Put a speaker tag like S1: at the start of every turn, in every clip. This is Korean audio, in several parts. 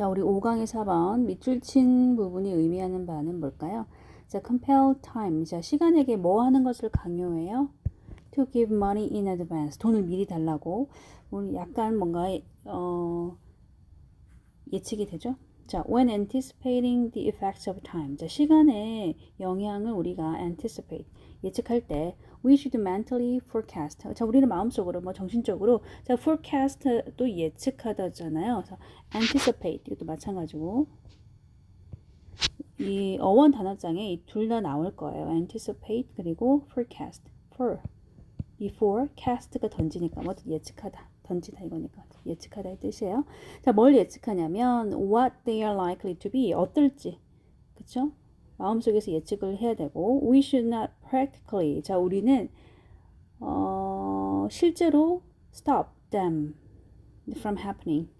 S1: 자, 우리 5강의 4번 밑줄 친 부분이 의미하는 바는 뭘까요? 자, compel time. 자, 시간에게 뭐 하는 것을 강요해요? to give money in advance. 돈을 미리 달라고. 우리 약간 뭔가 어 예측이 되죠? 자, when anticipating the effects of time. 자, 시간의 영향을 우리가 anticipate, 예측할 때 we should mentally forecast. 자, 우리는 마음속으로 뭐 정신적으로 자, forecast도 예측하다잖아요. 그래서 anticipate 이것도 마찬가지고 이 어원 단어장에 이 둘 다 나올 거예요. anticipate 그리고 forecast. for before cast가 던지니까 뭐 예측하다. 던지다 이거니까 예측하다의 뜻이에요. 자, 뭘 예측하냐면 what they are likely to be 어떨지. 그쵸? 마음속에서 예측을 해야 되고 we should not practically 자, 우리는 어, 실제로 stop them from happening.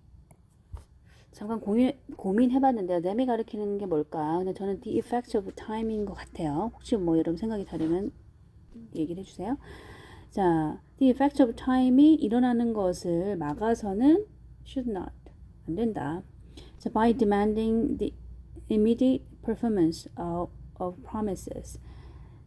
S1: 잠깐 고민, 고민해봤는데요. 램이 가리키는 게 뭘까? 근데 저는 the effects of time인 것 같아요. 혹시 뭐 여러분 생각이 다르면 얘기를 해주세요. 자, the effect of time이 일어나는 것을 막아서는 should not 안 된다. 자, by demanding the immediate performance of, of promises.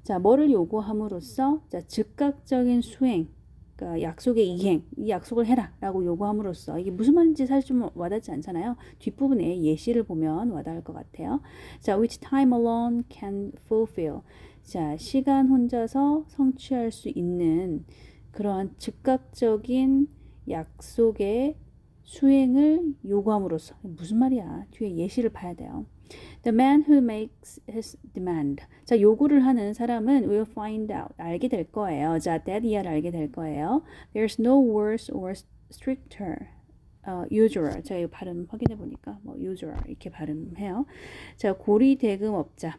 S1: 자, 뭐를 요구함으로써 자, 즉각적인 수행, 그러니까 약속의 이행, 이 약속을 해라라고 요구함으로써 이게 무슨 말인지 사실 좀 와닿지 않잖아요. 뒷부분에 예시를 보면 와닿을 것 같아요. 자, which time alone can fulfill. 자, 시간 혼자서 성취할 수 있는 그러한 즉각적인 약속의 수행을 요구함으로써 무슨 말이야? 뒤에 예시를 봐야 돼요. The man who makes his demand. 자, 요구를 하는 사람은 will find out. 알게 될 거예요. 자, that 이하를 알게 될 거예요. There's no worse or stricter. 어, usurer. 제가 이 발음 확인해 보니까 뭐 usurer 이렇게 발음해요. 자, 고리 대금업자.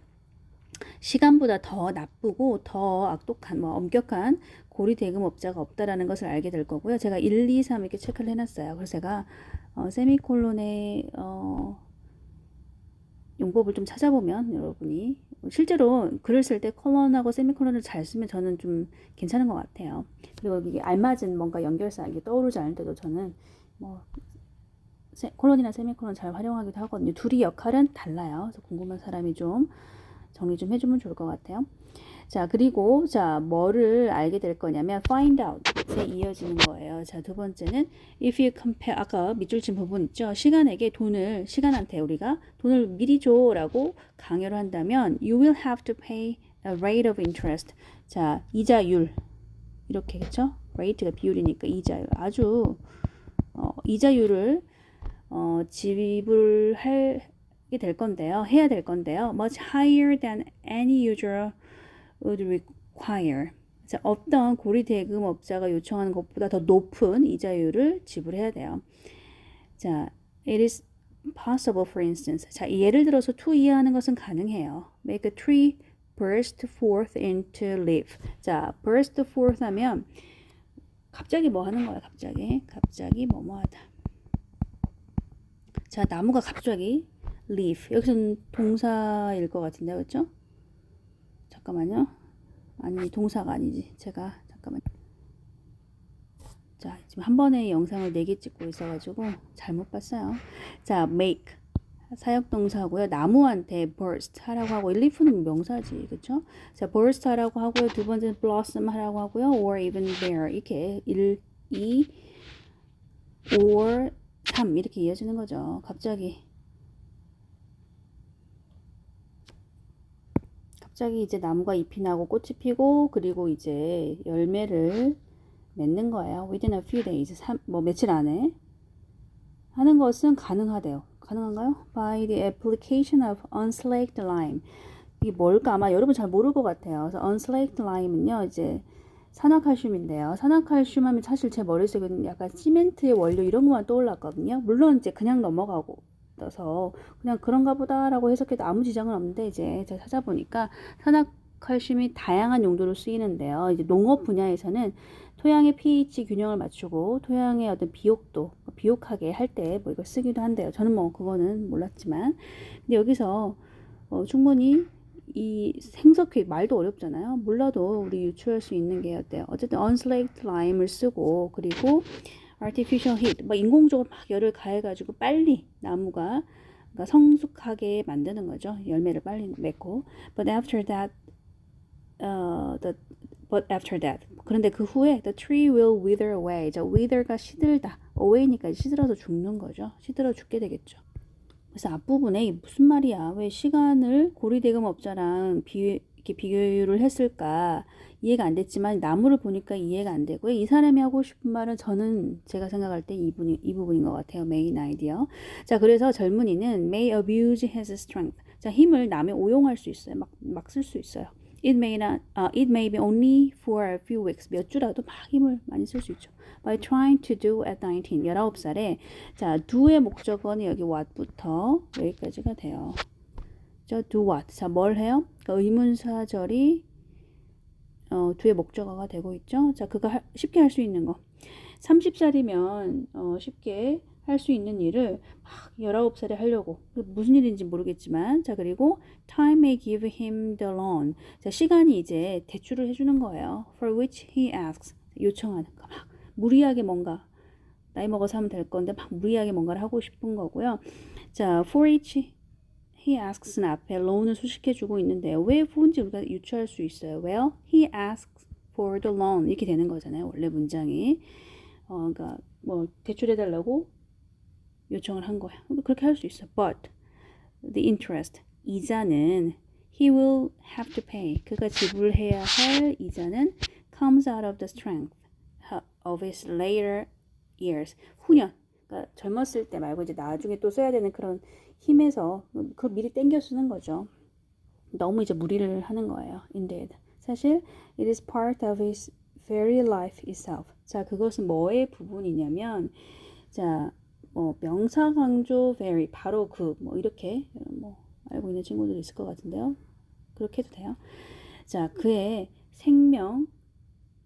S1: 시간보다 더 나쁘고 더 악독한 뭐 엄격한 고리 대금업자가 없다라는 것을 알게 될 거고요. 제가 1, 2, 3 이렇게 체크를 해놨어요. 그래서 제가 어, 세미콜론의 어, 용법을 좀 찾아보면 여러분이 실제로 글을 쓸때 컬런하고 세미콜론을 잘 쓰면 저는 좀 괜찮은 것 같아요. 그리고 이게 알맞은 뭔가 연결사 이게 떠오르지 않을 때도 저는 뭐 세, 콜론이나 세미콜론 잘 활용하기도 하거든요. 둘이 역할은 달라요. 그래서 궁금한 사람이 좀 정리 좀 해주면 좋을 것 같아요. 자, 그리고, 자, 뭐를 알게 될 거냐면, find out에 이어지는 거예요. 자, 두 번째는, if you compare, 아까 밑줄 친 부분 있죠? 시간에게 돈을, 시간한테 우리가 돈을 미리 줘 라고 강요를 한다면, you will have to pay a rate of interest. 자, 이자율. 이렇게, 그쵸? rate가 비율이니까 이자율. 아주, 어, 이자율을, 어, 지불할, 될 건데요. 해야 될 건데요. much higher than any usual would require. 자, 어떤 고리 대금업자가 요청하는 것보다 더 높은 이자율을 지불해야 돼요. 자, it is possible for instance. 자, 예를 들어서 to 이해하는 것은 가능해요. make a tree burst forth into leaf. 자, burst forth 하면 갑자기 뭐 하는 거야, 갑자기? 갑자기 뭐뭐 하다. 자, 나무가 갑자기 leaf. 여기서는 동사일 것 같은데, 그렇죠? 잠깐만요. 아니, 동사가 아니지. 제가 잠깐만. 자, 지금 한 번에 영상을 4개 찍고 있어 가지고 잘못 봤어요. 자, make. 사역동사고요. 나무한테 burst 하라고 하고, leaf는 명사지, 그쵸? 자, burst 하라고 하고요. 두 번째는 blossom 하라고 하고요. or even bear. 이렇게 1, 2, or 3 이렇게 이어지는 거죠. 갑자기 갑자기 이제 나무가 잎이 나고 꽃이 피고 그리고 이제 열매를 맺는 거예요. within a few days, 3, 뭐 며칠 안에 하는 것은 가능하대요. 가능한가요? By the application of unslaked lime. 이게 뭘까? 아마 여러분 잘 모를 것 같아요. 그래서 unslaked lime은요, 이제 산화칼슘인데요. 산화칼슘 하면 사실 제 머릿속에는 약간 시멘트의 원료 이런 것만 떠올랐거든요. 물론 이제 그냥 넘어가고 떠서 그냥 그런가 보다라고 해석해도 아무 지장은 없는데 이제 제가 찾아보니까 산화칼슘이 다양한 용도로 쓰이는데요. 이제 농업 분야에서는 토양의 pH 균형을 맞추고 토양의 어떤 비옥도 비옥하게 할 때 뭐 이걸 쓰기도 한대요. 저는 뭐 그거는 몰랐지만 근데 여기서 어, 충분히 이 생석회 말도 어렵잖아요. 몰라도 우리 유추할 수 있는 게 어때요? 어쨌든 unslaked lime을 쓰고 그리고 artificial heat, 뭐 인공적으로 막 열을 가해가지고 빨리 나무가 그러니까 성숙하게 만드는 거죠. 열매를 빨리 맺고. But after that, uh, the but after that. 그런데 그 후에 the tree will wither away. 자, wither가 시들다. away니까 시들어서 죽는 거죠. 시들어 죽게 되겠죠. 그래서 앞부분에 무슨 말이야? 왜 시간을 고리대금 업자랑 비, 이렇게 비교를 했을까? 이해가 안 됐지만 나무를 보니까 이해가 안 되고요. 이 사람이 하고 싶은 말은 저는 제가 생각할 때 이 부분이 이 부분인 것 같아요. 메인 아이디어. 자, 그래서 젊은이는 may abuse his strength. 자, 힘을 남의 오용할 수 있어요. 막 막 쓸 수 있어요. It may not, uh, it may be only for a few weeks. 몇 주라도 막 힘을 많이 쓸 수 있죠. By trying to do at 19, 19살에 자, do의 목적어는 여기 what부터 여기까지가 돼요. 저 do what. 자, 뭘 해요? 그러니까 의문사절이 어, do의 목적어가 되고 있죠. 자, 그거 할- 쉽게 할 수 있는 거. 30살이면 어, 쉽게 할 수 있는 일을 막 19살에 하려고. 그 무슨 일인지 모르겠지만. 자, 그리고 time may give him the loan. 자, 시간이 이제 대출을 해주는 거예요. For which he asks. 요청하는 거. 막 무리하게 뭔가 나이 먹어서 하면 될 건데 막 무리하게 뭔가를 하고 싶은 거고요. 자, for each he asks는 앞에 loan을 수식해주고 있는데요. 왜 for인지 우리가 유추할 수 있어요. Well, he asks for the loan 이렇게 되는 거잖아요. 원래 문장이 어, 그러니까 뭐 대출해달라고 요청을 한 거야. 그렇게 할 수 있어. But the interest 이자는 he will have to pay 그가 지불해야 할 이자는 comes out of the strength of his later years 후년 그러니까 젊었을 때 말고 이제 나중에 또 써야 되는 그런 힘에서 그 미리 땡겨 쓰는 거죠. 너무 이제 무리를 하는 거예요. Indeed. 사실 it is part of his very life itself. 자, 그것은 뭐의 부분이냐면 자, 뭐 명사 강조 very 바로 그 뭐 이렇게 뭐 알고 있는 친구들이 있을 것 같은데요. 그렇게 해도 돼요. 자, 그의 생명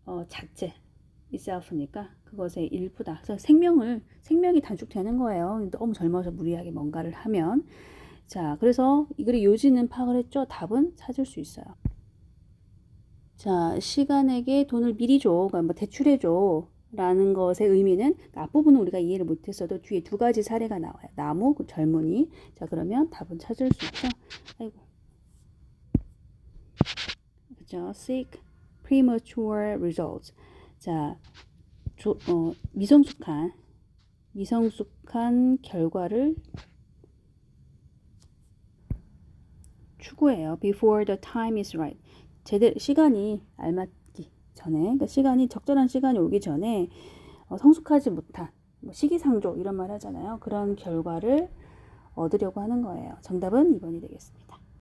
S1: 어, 자체 itself니까 그것의 일부다. 그래서 생명을 생명이 단축되는 거예요. 너무 젊어서 무리하게 뭔가를 하면 자, 그래서 이 글의 요지는 파악을 했죠. 답은 찾을 수 있어요. 자, 시간에게 돈을 미리 줘. 그러니까 뭐 대출해 줘. 라는 것의 의미는 앞부분은 우리가 이해를 못했어도 뒤에 두 가지 사례가 나와요. 나무, 그 젊은이. 자, 그러면 답은 찾을 수 있죠. 아이고. 그죠? seek premature results. 자, 조, 어, 미성숙한 미성숙한 결과를 추구해요. Before the time is right. 제대로 시간이 알맞기 전에, 그러니까 시간이 적절한 시간이 오기 전에 어, 성숙하지 못한 뭐 시기상조 이런 말 하잖아요. 그런 결과를 얻으려고 하는 거예요. 정답은 2번이 되겠습니다.